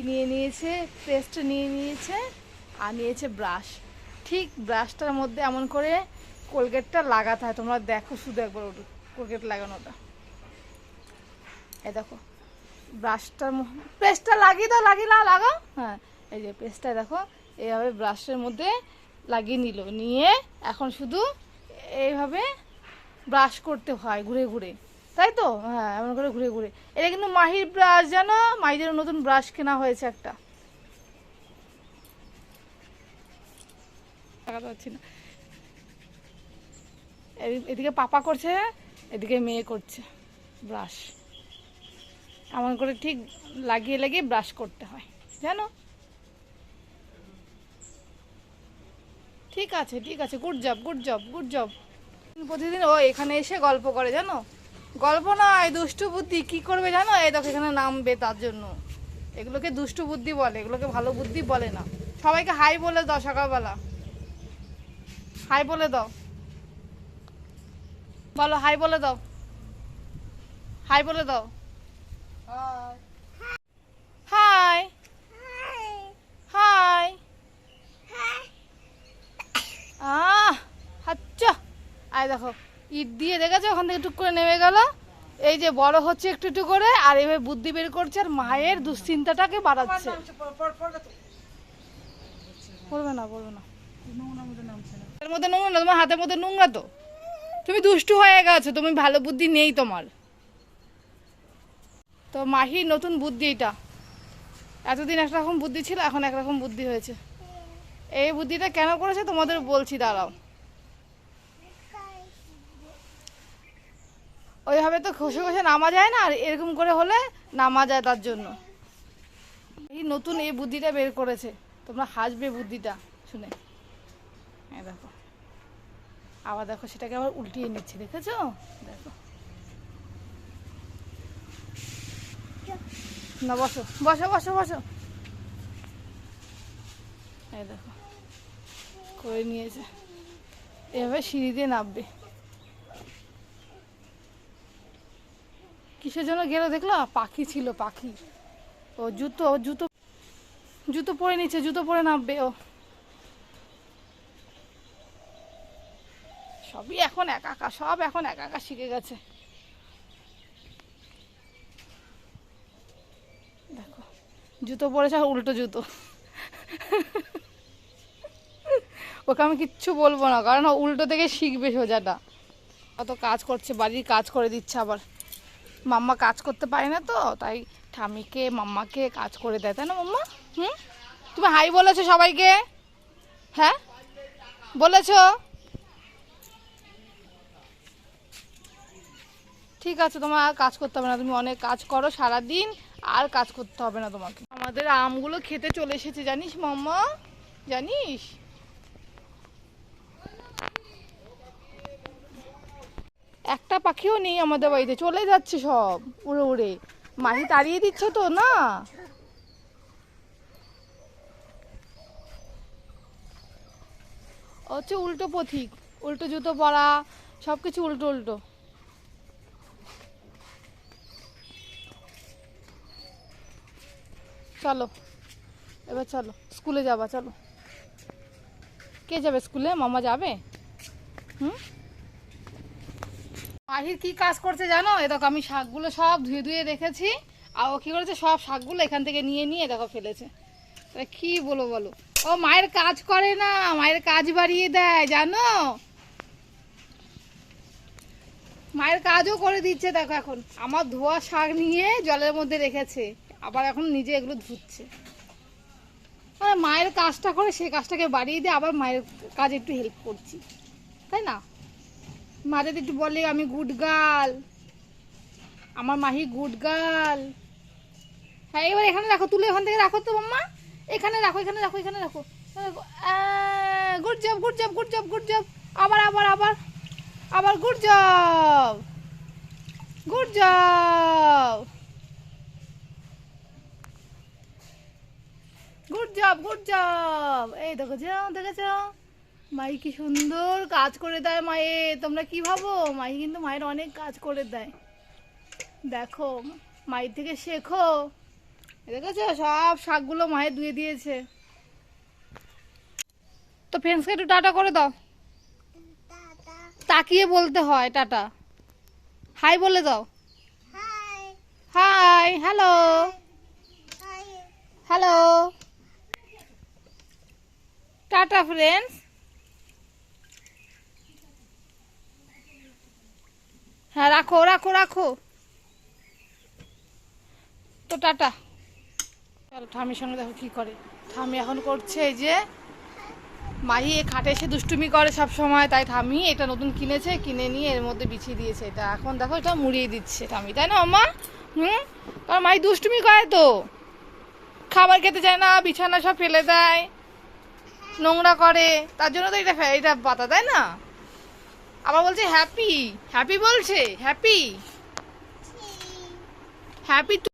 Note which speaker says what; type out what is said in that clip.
Speaker 1: কি নিয়ে নিয়েছে, পেস্ট নিয়ে নিয়েছে আর নিয়েছে ব্রাশ। ঠিক ব্রাশটার মধ্যে এমন করে কোলগেটটা লাগাতে হয়। তোমরা দেখো শুধু একবার কোলগেট লাগানোটা এ দেখো, ব্রাশটার পেস্টটা লাগিয়ে দাও লাগিয়ে দাও, লাগাও। হ্যাঁ এই যে পেস্টটা দেখো, এইভাবে ব্রাশের মধ্যে লাগিয়ে নিল। নিয়ে এখন শুধু এইভাবে ব্রাশ করতে হয় ঘুরে ঘুরে। তাই তো হ্যাঁ এমন করে ঘুরে ঘুরে। এটা কিন্তু মাহির ব্রাশ জানো? মাহিদের নতুন ব্রাশ কেনা হয়েছে একটা। পারছি না। এদিকে পাপা করছে, এদিকে মেয়ে করছে ব্রাশ এমন করে ঠিক লাগিয়ে লাগিয়ে ব্রাশ করতে হয়, জানো? ঠিক আছে ঠিক আছে। Good job good job good job প্রতিদিন ও এখানে এসে গল্প করে, জানো? গল্প নয়, দুষ্টু বুদ্ধি। কি করবে জানো? এই দেখো, এখানে নামবে তার জন্য। এগুলোকে দুষ্টু বুদ্ধি বলে, এগুলোকে ভালো বুদ্ধি বলে না। সবাইকে হাই বলে দাও সকালবেলা। হাই বলে দাও। বলো, হাই বলে দাও। হাই বলে দাও। হাই। হাই। আহ আচ্ছা আয় দেখো। ইট দিয়ে দেখেছ? ওখান থেকে টুক করে নেমে গেল। এই যে বড় হচ্ছে একটু একটু করে, আর এভাবে বুদ্ধি বের করছে, আর মায়ের দুশ্চিন্তাটাকে বাড়াচ্ছে। বলবে না বলবে না। এর মধ্যে নোংরা তোমার নোংরা তো। তুমি দুষ্টু হয়ে গেছো, তুমি ভালো বুদ্ধি নেই তোমার। তো মাহির নতুন বুদ্ধি এতদিন বুদ্ধি ছিল, এখন একরকম বুদ্ধি হয়েছে। এই বুদ্ধিটা কেন করেছে? তোমাদের বলছি, দাঁড়াও। ওইভাবে তো খসে খসে নামা যায় না, আর এরকম করে হলে নামা যায় তার জন্য। এই নতুন এই বুদ্ধিটা বের করেছে। তোমরা হাসবে বুদ্ধিটা, শুনে। এই দেখো। আবার দেখো, সেটাকে আবার উল্টিয়ে নিচ্ছে, দেখেছ? দেখো। না, বসো বসো বসো বসো। এই দেখো। করে নিয়েছে। এভাবে সিঁড়ি দিয়ে নামবে। কিসের জন্য গেল দেখল? পাখি ছিল, পাখি। ও জুতো জুতো জুতো পরে নিচ্ছে, জুতো পরে নামবে, ও। সবই এখন একা একা সব এখন একা একা শিখে গেছে। দেখো, জুতো পরেছে আর উল্টো জুতো। ওকে আমি কিচ্ছু বলব না, কারণ উল্টো থেকে শিখবে সোজাটা। অত কাজ করছে, বাড়ির কাজ করে দিচ্ছে আবার। মাম্মা কাজ করতে পারে না তো, তাই ঠামিকে মাম্মাকে কাজ করে দেয়, তাই না মাম্মা? হুম? তুমি হাই বলেছ সবাইকে? হ্যাঁ? বলেছ? ঠিক আছে, তোমার আর কাজ করতে হবে না, তুমি অনেক কাজ করো সারা দিন আর কাজ করতে হবে না তোমাকে। আমাদের আমগুলো খেতে চলে এসেছে, জানিস মাম্মা? জানিস একটা পাখিও নেই আমাদের বাড়িতে, চলে যাচ্ছে সব, উড়ে উড়ে। মাহি তাড়িয়ে দিচ্ছে তো, না? হচ্ছে উল্টো পথিক, উল্টো জুতো পরা সব কিছু উল্টো উল্টো। চলো, এবার চলো, স্কুলে যাবা, চলো। কে যাবে স্কুলে? মামা যাবে? হুম? মাহির কি কাজ করছে জানো? এ দেখো, আমি শাকগুলো সব ধুয়ে ধুয়ে রেখেছি। আর ও কী করেছে? সব শাকগুলো এখান থেকে নিয়ে নিয়ে দেখো ফেলেছে। তা কি বলো বলো? ও মায়ের কাজ করে না, মায়ের কাজ বাড়িয়ে দেয়, জানো? মায়ের কাজও করে দিচ্ছে, দেখো এখন। আমার ধোয়া শাক নিয়ে জলের মধ্যে রেখেছে। আবার এখন নিজে এগুলো ধুচ্ছে। মায়ের কাজটা করে সেই কাজটাকে বাড়িয়ে দিয়ে আবার মায়ের কাজে একটু হেল্প করছি। তাই না? মা যদি একটু বলে, আমি গুড গার্ল আমার মাহি গুড গার্ল হ্যাঁ এবার এখানে রাখো, তুলে এখান থেকে রাখো তো মাম্মা। এখানে রাখো এখানে রাখো এখানে রাখো। Good job good job good job good job আবার আবার আবার। আবার good job good job good job good job এই দেখো, যাও দেখেছ মাই, কি সুন্দর কাজ করে দেয় মায়ে। তোমরা কি ভাবো? মাই কিন্তু মায়ের অনেক কাজ করে দেয়। দেখো মায়ের থেকে শেখো। দেখেছ? সব শাকগুলো মায়ের ধুয়ে দিয়েছে। তো ফ্রেন্ডসকে একটু টাটা করে দাও। তাকিয়ে বলতে হয় টাটা। হাই বলে দাও। Hi hello hello tata friends হ্যাঁ রাখো রাখো রাখো। তো টাটা। চলো ঠামির সঙ্গে দেখো কি করে। ঠামি এখন করছে এই যে, মাহি এ খাটে এসে দুষ্টুমি করে সব সময়। তাই ঠামি এটা নতুন কিনেছে, কিনে নিয়ে এর মধ্যে বিছিয়ে দিয়েছে এটা। এখন দেখো, এটা মুড়িয়ে দিচ্ছে। ঠামি তাই না মা হুম? কারণ মাই দুষ্টুমি করে তো। খাবার খেতে চায় না বিছানা সব ফেলে দেয়। নোংরা করে। তার জন্য তো এটা এটা পাতা, তাই না? আবার বলছে হ্যাপি হ্যাপি বলছে হ্যাপি হ্যাপি